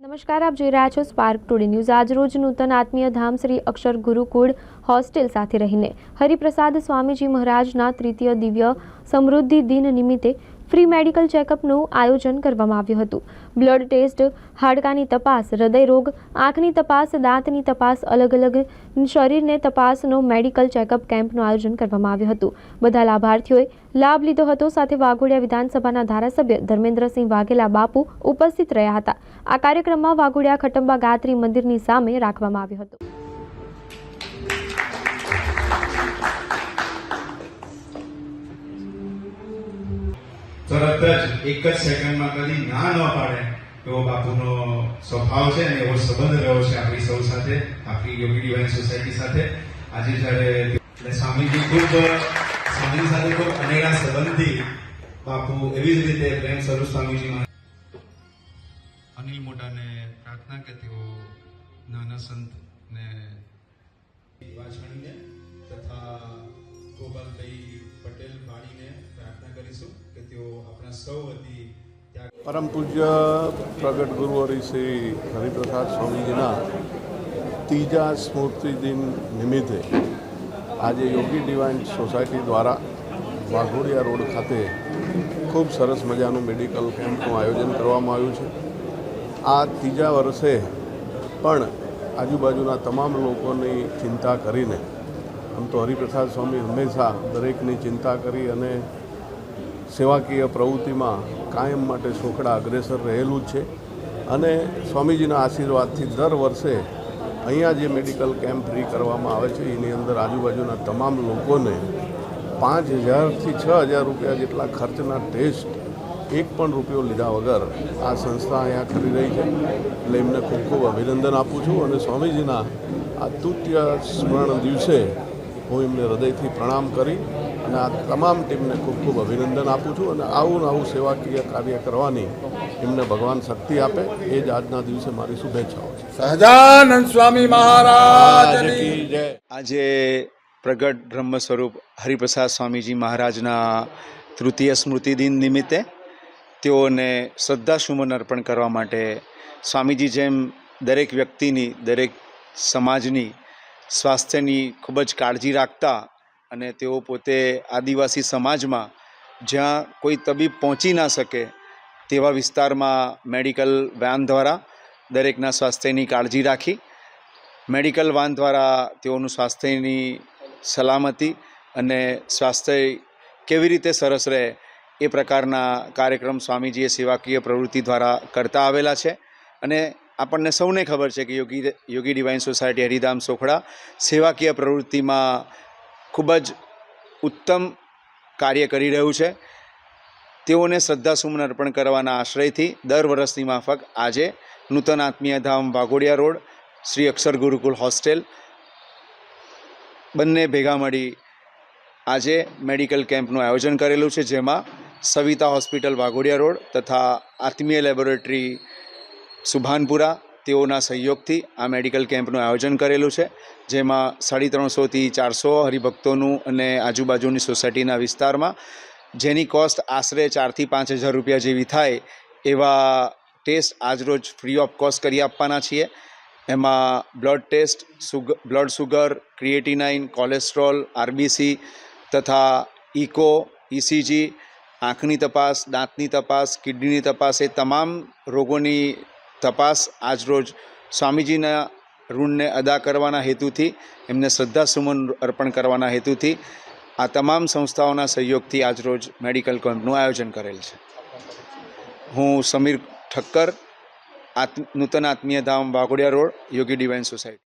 નમસ્કાર, આપ જોઈ રહ્યા છો સ્પાર્ક ટુડે ન્યૂઝ આજરોજ નૂતન આત્મીય ધામ શ્રી અક્ષર ગુરુકુળ હોસ્ટેલ સાથે રહીને હરિપ્રસાદ સ્વામીજી મહારાજના તૃતીય દિવ્ય સમૃદ્ધિ દિન નિમિત્તે ફ્રી મેડિકલ ચેકઅપનું આયોજન કરવામાં આવ્યું હતું. બ્લડ ટેસ્ટ, હાડકાની તપાસ હૃદયરોગ આંખની તપાસ, દાંતની તપાસ, અલગ અલગ શરીરને તપાસનો મેડિકલ ચેકઅપ કેમ્પનું આયોજન કરવામાં આવ્યું હતું. બધા લાભાર્થીઓએ લાભ લીધો હતો. સાથે વાઘોડિયા વિધાનસભાના ધારાસભ્ય ધર્મેન્દ્રસિંહ વાઘેલા બાપુ ઉપસ્થિત રહ્યા હતા. આ કાર્યક્રમમાં વાઘોડિયા ખટંબા ગાત્રી મંદિરની સામે રાખવામાં આવ્યો હતો. તરત જ એક જ સેકન્ડમાં કદી ના ન પાડે એવો બાપુનો સ્વભાવ છે અને એવો સંબંધ રહ્યો છે આપણી સૌ સાથે આપણી યોગી ડિવાઇન સોસાયટી સાથે. આજે જ્યારે એટલે સ્વામીજી ખૂબ સ્વામી સાથે ખૂબ અનેરા સંબંધી બાપુ એવી જ રીતે પ્રેમ સ્વરૂપ સ્વામીજી અનિલ મોટાને પ્રાર્થના કે તેઓ નાના સંત ને વાછાણીને તથા ગોપાલભાઈ પટેલ વાળીને પ્રાર્થના કરીશું કે તેઓ આપણા સૌ વતી પરમ પૂજ્ય પ્રગટ ગુરુવરી શ્રી હરિપ્રસાદ સ્વામીજીના ત્રીજા સ્મૃતિ દિન નિમિત્તે આજે યોગી ડિવાઇન સોસાયટી દ્વારા વાઘોડિયા રોડ ખાતે ખૂબ સરસ મજાનું મેડિકલ કેમ્પનું આયોજન કરવામાં આવ્યું છે. આ ત્રીજા વર્ષે પણ આજુબાજુના તમામ લોકોની ચિંતા કરીને આમ તો હરિપ્રસાદ સ્વામી હંમેશા દરેકની ચિંતા કરી અને સેવાકીય પ્રવૃત્તિમાં કાયમ માટે સોકડા અગ્રેસર રહેલું છે. અને સ્વામીજીના આશીર્વાદથી દર વર્ષે અહીંયા જે મેડિકલ કેમ્પ ફ્રી કરવામાં આવે છે, એની અંદર આજુબાજુના તમામ લોકોને પાંચ હજારથી છ હજાર રૂપિયા જેટલા ખર્ચના ટેસ્ટ, એક પણ રૂપિયો લીધા વગર આ સંસ્થા અહીંયા કરી રહી છે. એટલે એમને ખૂબ ખૂબ અભિનંદન આપું છું અને સ્વામીજીના આ તૃતીય સ્મરણ દિવસે હું એમને હૃદયથી પ્રણામ કરી અને આ તમામ ટીમને ખૂબ ખૂબ અભિનંદન આપું છું અને આવું ને આવું સેવાકીય કાર્ય કરવાની એમને ભગવાન શક્તિ આપે. એ જ આજના દિવસે મારી શુભેચ્છાઓ છે. સહજાનંદ સ્વામી મહારાજ જય. આજે પ્રગટ બ્રહ્મ સ્વરૂપ હરિપ્રસાદ સ્વામીજી મહારાજના તૃતીય સ્મૃતિ દિન નિમિત્તે તેઓને શ્રદ્ધા સુમન અર્પણ કરવા માટે સ્વામીજી જેમ દરેક વ્યક્તિની દરેક સમાજની સ્વાસ્થ્યની ખૂબ જ કાળજી રાખતા અને તેઓ પોતે આદિવાસી સમાજમાં જ્યાં કોઈ તબીબ પહોંચી ના શકે તેવા વિસ્તારમાં મેડિકલ વાન દ્વારા દરેકના સ્વાસ્થ્યની કાળજી રાખી, મેડિકલ વાન દ્વારા તેઓનું સ્વાસ્થ્યની સલામતી અને સ્વાસ્થ્ય કેવી રીતે સરસ રહે એ પ્રકારના કાર્યક્રમ સ્વામીજીએ સેવાકીય પ્રવૃત્તિ દ્વારા કરતા આવેલા છે. અને આપણને સૌને ખબર છે કે યોગી યોગી ડિવાઇન સોસાયટી હરિધામ સોખડા સેવાકીય પ્રવૃત્તિમાં ખૂબ જ ઉત્તમ કાર્ય કરી રહ્યું છે. તેઓને શ્રદ્ધાસુમન અર્પણ કરવાના આશ્રયથી દર વર્ષની માફક આજે નૂતન આત્મીય ધામ વાઘોડિયા રોડ, શ્રી અક્ષર ગુરુકુલ હોસ્ટેલ, બંને ભેગા મળી આજે મેડિકલ કેમ્પનું આયોજન કરેલું છે, જેમાં સવિતા હોસ્પિટલ વાઘોડિયા રોડ તથા આત્મીય લેબોરેટરી સુભાનપુરા તેઓના સહયોગથી આ મેડિકલ કેમ્પનું આયોજન કરેલું છે, જેમાં સાડી ત્રણસોથી ચારસો હરિભક્તોનું અને આજુબાજુની સોસાયટીના વિસ્તારમાં જેની કોસ્ટ આશરે ચારથી પાંચ હજાર રૂપિયા જેવી થાય એવા ટેસ્ટ આજરોજ ફ્રી ઓફ કોસ્ટ કરી આપવાના છીએ. એમાં blood test, સુગ, blood sugar, creatinine, cholesterol, RBC તથા ઇકો ઇસીજી આંખની તપાસ, દાંતની તપાસ, કિડનીની તપાસ એ તમામ રોગોની તપાસ આજરોજ સ્વામીજીના ઋણને અદા કરવાના હેતુથી, એમને શ્રદ્ધાસુમન અર્પણ કરવાના હેતુથી આ તમામ સંસ્થાઓના સહયોગથી આજરોજ મેડિકલ કેમ્પનું આયોજન કરેલ છે. હું સમીર ઠક્કર, આત્મ, Nutan Atmiya Dham Waghodia road, Yogi divine society.